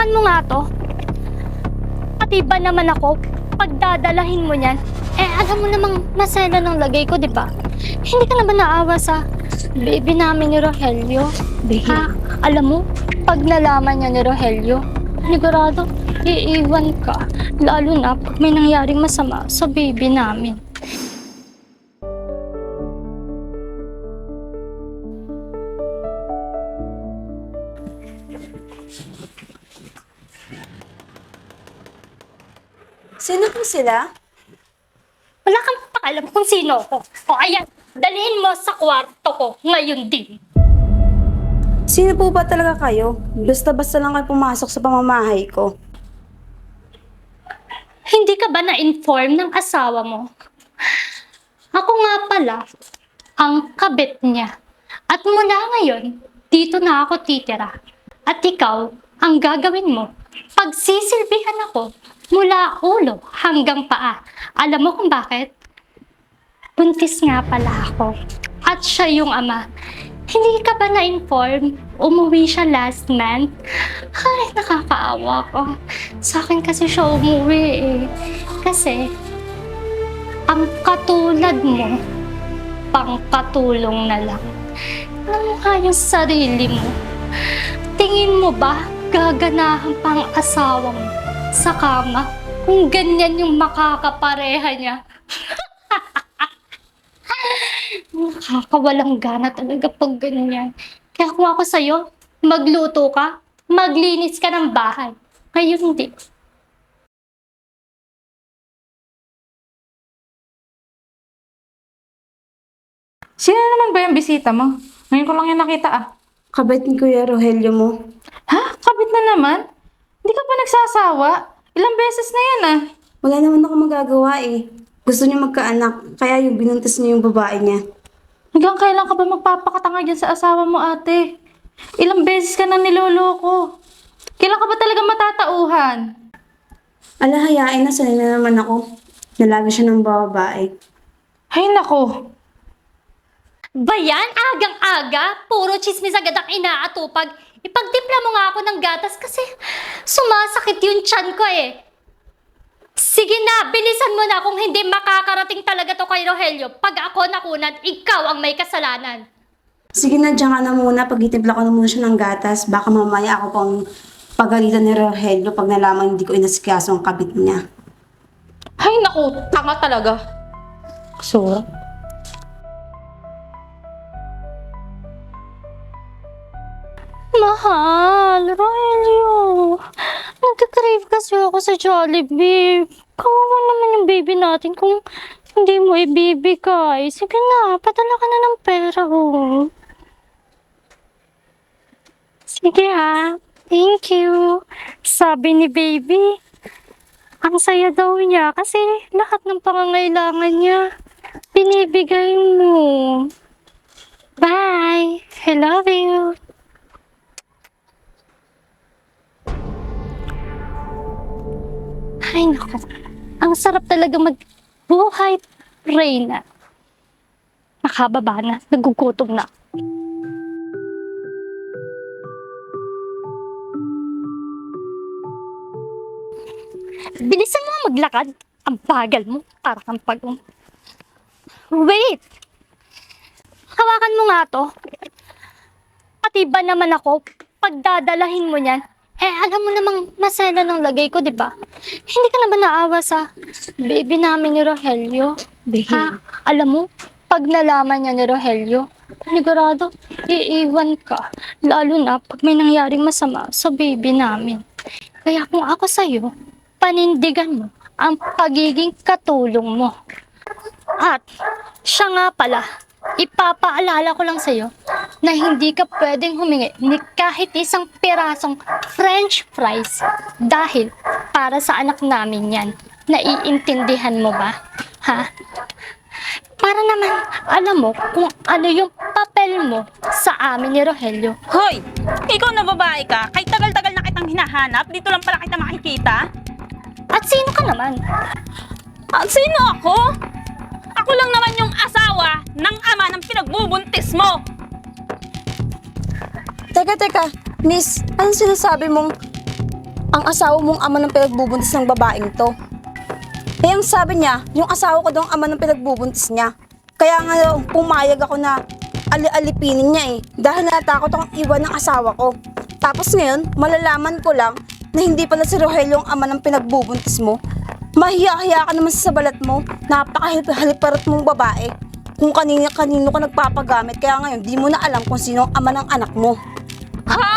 Hawakan mo nga to. Pati ba naman ako, pagdadalahin mo niyan, eh alam mo namang masela ng lagay ko, di ba? Hindi ka na ba naawa sa baby namin ni Rogelio? Ha? Alam mo, pag nalaman niya ni Rogelio, sigurado, iiwan ka. Lalo na pag may nangyaring masama sa baby namin. Sino po sila? Wala kang pakialam kung sino ako. O ayan, dalhin mo sa kwarto ko ngayon din. Sino po ba talaga kayo? Basta-basta lang kayo pumasok sa pamamahay ko. Hindi ka ba na-inform ng asawa mo? Ako nga pala, ang kabit niya. At mula ngayon, dito na ako titira. At ikaw, ang gagawin mo, pagsisilbihan ako mula ulo hanggang paa. Alam mo kung bakit? Buntis nga pala ako. At siya yung ama. Hindi ka ba na-inform? Umuwi siya last month. Ay, nakakaawa ko. Sa akin kasi siya umuwi eh. Kasi, ang katulad mo, pangkatulong na lang. Alam mo yung sarili mo. Tingin mo ba gaganahan pang asawa mo sa kama kung ganyan yung makakapareha niya? Nakakawalang gana talaga pag ganyan. Kaya kung ako sa'yo, magluto ka, maglinis ka ng bahay. Ngayon hindi. Sino naman ba yung bisita mo? Ngayon ko lang yung nakita ah. Kabait ni Kuya Rogelio mo. Ha? Kabit na naman? Hindi ka pa nagsasawa? Ilang beses na yan ah. Wala naman ako magagawa eh. Gusto niya magkaanak, kaya yung binuntis niya yung babae niya. Hanggang kailan ka ba magpapakatanga dyan sa asawa mo ate? Ilang beses ka na niloloko. Kailan ka ba talaga matatauhan? Ala, hayain na, sanay na naman ako. Nalaga siya ng babae. Ay nako. Bayan, agang-aga, puro chismis agad ang inaatupag. Ipagtimpla mo nga ako ng gatas kasi sumasakit yung tiyan ko eh. Sige na, bilisan mo na kung hindi makakarating talaga to kay Rogelio. Pag ako nakunat, ikaw ang may kasalanan. Sige na, diyan ka na muna. Pagtitimpla ko na muna siya ng gatas. Baka mamaya ako pang pagalitan ni Rogelio pag nalaman hindi ko inasikaso ang kabit niya. Ay nako, tanga talaga. So, Mahal, Rogelio. Nagka-crave kasi ako sa Jollibee. Kawawa naman yung baby natin kung hindi mo ibibigay. Sige na, padala ka na ng pera, oh. Sige ha. Thank you. Sabi ni baby, ang saya daw niya kasi lahat ng pangangailangan niya binibigay mo. Bye. I love you. Ay, naku. Ang sarap talaga magbuhay, Reyna. Nakababa na. Nagugutom na. Bilisan mo maglakad. Ang bagal mo. Para kang pag... Wait! Hawakan mo nga to. Pati ba naman ako, pagdadalahin mo niyan, eh alam mo namang masela ng lagay ko, di ba? Hindi ka na ba naawa sa baby namin ni Rogelio? Ha? Alam mo, pag nalaman niya ni Rogelio, sigurado, iiwan ka. Lalo na pag may nangyaring masama sa baby namin. Kaya kung ako sa'yo, panindigan mo ang pagiging katulong mo. At siya nga pala, ipapaalala ko lang sa'yo na hindi ka pwedeng humingi ni kahit isang pirasong french fries dahil para sa anak namin yan. Naiintindihan mo ba? Ha? Para naman alam mo kung ano yung papel mo sa amin ni Rogelio. Hoy! Ikaw na babae ka? Kahit tagal-tagal na kitang hinahanap, dito lang pala kita makikita? At sino ka naman? At sino ako? Ako lang naman yung asawa Teka, teka. Miss, anong sinasabi mong ang asawa mong ama ng pinagbubuntis ng babaeng to. Eh, ang sabi niya, yung asawa ko daw ang ama ng pinagbubuntis niya. Kaya nga pumayag ako na ali-alipinin niya eh. Dahil natakot akong iwan ng asawa ko. Tapos ngayon, malalaman ko lang na hindi pala si Rogelio ang ama ng pinagbubuntis mo. Mahiya-hiya ka naman sa balat mo. Napakahaliparot mong babae. Kung kanina-kanino ka nagpapagamit, kaya ngayon di mo na alam kung sino ang ama ng anak mo. Ha?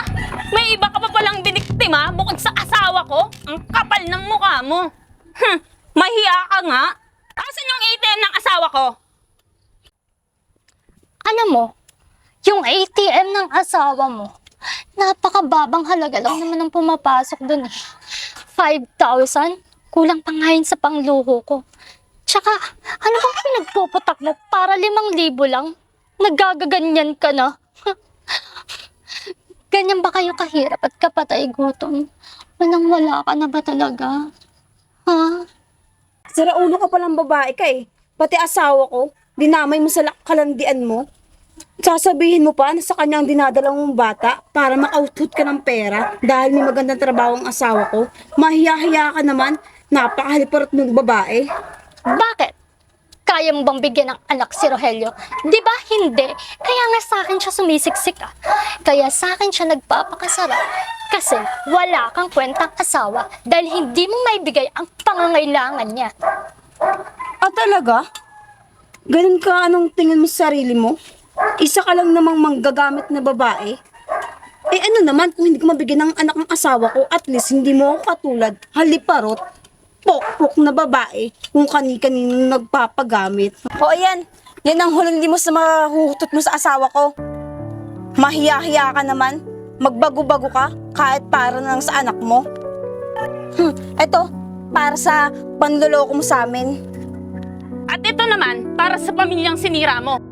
May iba ka pa palang biniktima bukod sa asawa ko? Ang kapal ng mukha mo. Hm, mahiya ka nga. Asan yung ATM ng asawa ko? Alam mo, yung ATM ng asawa mo, napakababang halaga lang naman ang pumapasok dun eh. 5,000? Kulang pa nga sa pangluho ko. Tsaka, ano bang pinagpuputak mo para limang libo lang? Nagagaganyan ka na. Ganyan ba kayo kahirap at kapatay gutom? Walang wala ka na ba talaga? Ha? Sira ulo ka palang babae ka eh. Pati asawa ko, dinamay mo sa lak- kalandian mo. Sasabihin mo pa na sa kanyang dinadala mong bata para makautot ka ng pera dahil may magandang trabaho ang asawa ko. Mahiya-hiya ka naman, napakahaliparot mong babae. Bakit? Kaya mo bang bigyan ng anak si Rogelio? Di ba hindi? Kaya nga sa akin siya sumisiksik ah. Kaya sa akin siya nagpapakasarap. Kasi wala kang kwentang asawa dahil hindi mo maibigay ang pangangailangan niya. Ah talaga? Ganun ka anong tingin mo sa sarili mo? Isa ka lang namang manggagamit na babae? Eh ano naman kung hindi ko mabigyan ng anak ng asawa ko, at least hindi mo ako katulad, haliparot, pokpok na babae kung kani-kanino nagpapagamit. O ayan, yan ang huling limos na mahuhutot mo sa asawa ko. Mahiya-hiya ka naman, magbago-bago ka kahit para lang sa anak mo. Hmm, eto, para sa panloloko mo sa amin. At ito naman, para sa pamilyang sinira mo.